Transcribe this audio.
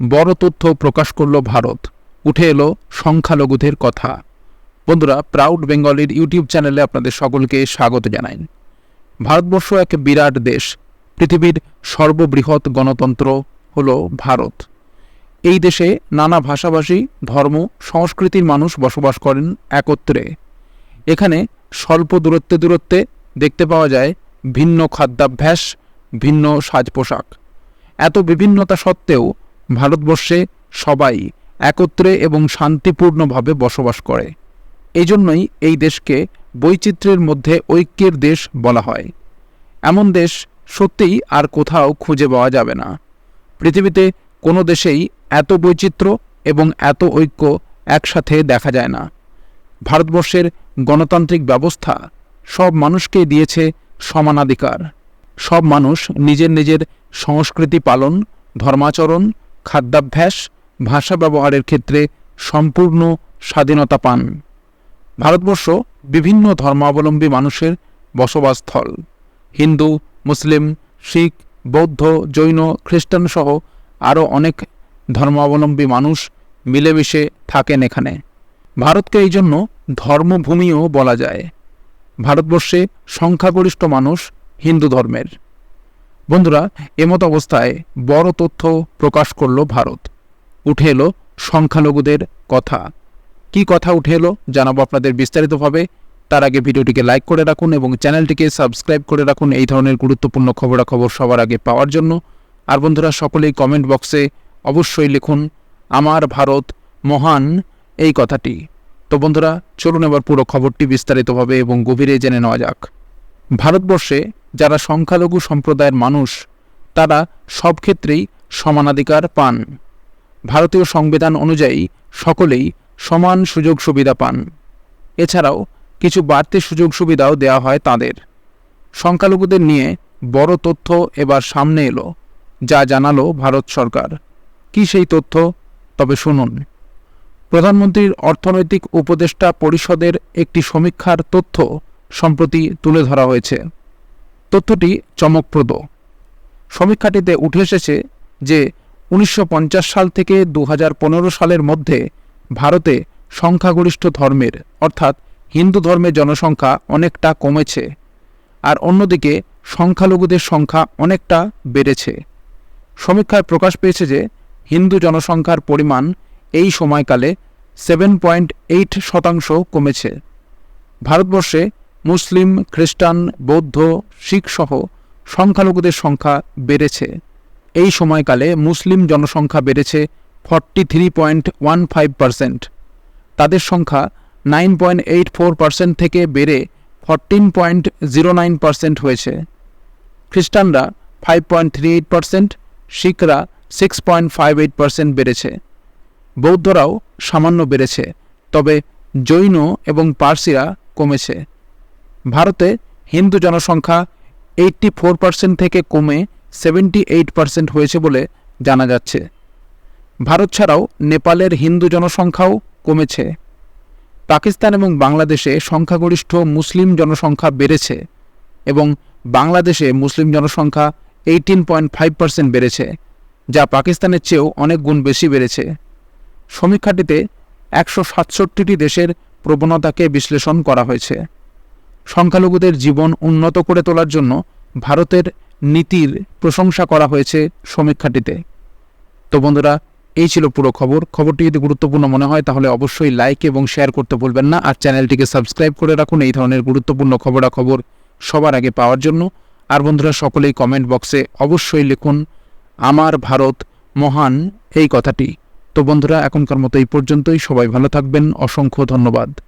বড় তথ্য প্রকাশ করল ভারত। উঠে এলো সংখ্যালঘুদের কথা। বন্ধুরা প্রাউড বেঙ্গলের ইউটিউব চ্যানেলে আপনাদের সকলকে স্বাগত জানাই। ভারতবর্ষ এক বিরাট দেশ। পৃথিবীর সর্ববৃহৎ গণতন্ত্র হল ভারত। এই দেশে নানা ভাষাভাষী, ধর্ম, সংস্কৃতির মানুষ বসবাস করেন একত্রে। এখানে স্বল্প দূরত্বে দূরত্বে দেখতে পাওয়া যায় ভিন্ন খাদ্যাভ্যাস, ভিন্ন সাজ পোশাক এত বিভিন্নতা সত্ত্বেও ভারতবর্ষে সবাই একত্রে এবং শান্তিপূর্ণভাবে বসবাস করে। এই জন্যই এই দেশকে বৈচিত্র্যের মধ্যে ঐক্যের দেশ বলা হয়। এমন দেশ সত্যিই আর কোথাও খুঁজে পাওয়া যাবে না। পৃথিবীতে কোনো দেশেই এত বৈচিত্র্য এবং এত ঐক্য একসাথে দেখা যায় না। ভারতবর্ষের গণতান্ত্রিক ব্যবস্থা সব মানুষকে দিয়েছে সমানাধিকার সব মানুষ নিজের নিজের সংস্কৃতি পালন, ধর্মাচরণ খাদ্যাভ্যাস, ভাষা ব্যবহারের ক্ষেত্রে সম্পূর্ণ স্বাধীনতা পান। ভারতবর্ষ বিভিন্ন ধর্মাবলম্বী মানুষের বসবাসস্থল। হিন্দু, মুসলিম, শিখ, বৌদ্ধ, জৈন, খ্রিস্টান সহ আরও অনেক ধর্মাবলম্বী মানুষ মিলেমিশে থাকেন এখানে। ভারতকে এই জন্য ধর্মভূমিও বলা যায়। ভারতবর্ষে সংখ্যাগরিষ্ঠ মানুষ হিন্দু ধর্মের। বন্ধুরা এমত অবস্থায় বড় তথ্য প্রকাশ করল ভারত। উঠে এলো সংখ্যালঘুদের কথা। কি কথা উঠে এলো জানাব আপনাদের বিস্তারিতভাবে। তার আগে ভিডিওটিকে লাইক করে রাখুন এবং চ্যানেলটিকে সাবস্ক্রাইব করে রাখুন এই ধরনের গুরুত্বপূর্ণ খবরাখবর সবার আগে পাওয়ার জন্য। আর বন্ধুরা, সকলেই কমেন্ট বক্সে অবশ্যই লিখুন, আমার ভারত মহান এই কথাটি। তো বন্ধুরা, চলুন এবার পুরো খবরটি বিস্তারিতভাবে এবং গভীরে জেনে নেওয়া যাক। ভারতবর্ষে যারা সংখ্যালঘু সম্প্রদায়ের মানুষ, তারা সব ক্ষেত্রেই সমানাধিকার পান। ভারতীয় সংবিধান অনুযায়ী সকলেই সমান সুযোগ সুবিধা পান। এছাড়াও কিছু বাড়তি সুযোগ সুবিধাও দেওয়া হয় তাদের। সংখ্যালঘুদের নিয়ে বড় তথ্য এবার সামনে এলো, যা জানালো ভারত সরকার। কি সেই তথ্য? তবে শুনুন। প্রধানমন্ত্রীর অর্থনৈতিক উপদেষ্টা পরিষদের একটি সমীক্ষার তথ্য সম্প্রতি তুলে ধরা হয়েছে। তথ্যটি চমকপ্রদ। সমীক্ষাটিতে উঠে এসেছে যে উনিশশো পঞ্চাশ সাল থেকে দু হাজার পনেরো সালের মধ্যে ভারতে সংখ্যাগরিষ্ঠ ধর্মের, অর্থাৎ হিন্দু ধর্মের জনসংখ্যা অনেকটা কমেছে আর অন্যদিকে সংখ্যালঘুদের সংখ্যা অনেকটা বেড়েছে। সমীক্ষায় প্রকাশ পেয়েছে যে হিন্দু জনসংখ্যার পরিমাণ এই সময়কালে সেভেন পয়েন্ট এইট শতাংশ কমেছে। ভারতবর্ষে মুসলিম, খ্রিস্টান, বৌদ্ধ শিখ সহ সংখ্যালঘুদের সংখ্যা বেড়েছে। এই সময়কালে মুসলিম জনসংখ্যা বেড়েছে forty three point one five percent তাদের সংখ্যা nine point eight four percent থেকে বেড়ে fourteen point zero nine percent হয়েছে। খ্রিস্টানরা five point three eight percent শিখরা six point five eight percent বেড়েছে। বৌদ্ধরাও সামান্য বেড়েছে, তবে জৈন এবং পার্সিরা কমেছে। ভারতে হিন্দু জনসংখ্যা এইটটি ফোর পার্সেন্ট থেকে কমে সেভেন্টি এইট পার্সেন্ট হয়েছে বলে জানা যাচ্ছে। ভারত ছাড়াও নেপালের হিন্দু জনসংখ্যাও কমেছে। পাকিস্তান এবং বাংলাদেশে সংখ্যাগরিষ্ঠ মুসলিম জনসংখ্যা বেড়েছে এবং বাংলাদেশে মুসলিম জনসংখ্যা এইটিন পয়েন্ট ফাইভ পার্সেন্ট বেড়েছে, যা পাকিস্তানের চেয়েও অনেক গুণ বেশি বেড়েছে। সমীক্ষাটিতে একশো সাতষট্টিটি দেশের প্রবণতাকে বিশ্লেষণ করা হয়েছে। সংখ্যালঘুদের জীবন উন্নত করে তোলার জন্য ভারতের নীতির প্রশংসা করা হয়েছে সমীক্ষাটিতে। তো বন্ধুরা, এই ছিল পুরো খবর। খবরটি যদি গুরুত্বপূর্ণ মনে হয়, তাহলে অবশ্যই লাইক এবং শেয়ার করতে ভুলবেন না। আর চ্যানেলটিকে সাবস্ক্রাইব করে রাখুন। এই ধরনের গুরুত্বপূর্ণ খবরাখবর সবার আগে পাওয়ার জন্য। আর বন্ধুরা, সকলেই কমেন্ট বক্সে অবশ্যই লিখুন, আমার ভারত মহান এই কথাটি। তো বন্ধুরা, এখনকার মতো এই পর্যন্তই। সবাই ভালো থাকবেন। অসংখ্য ধন্যবাদ।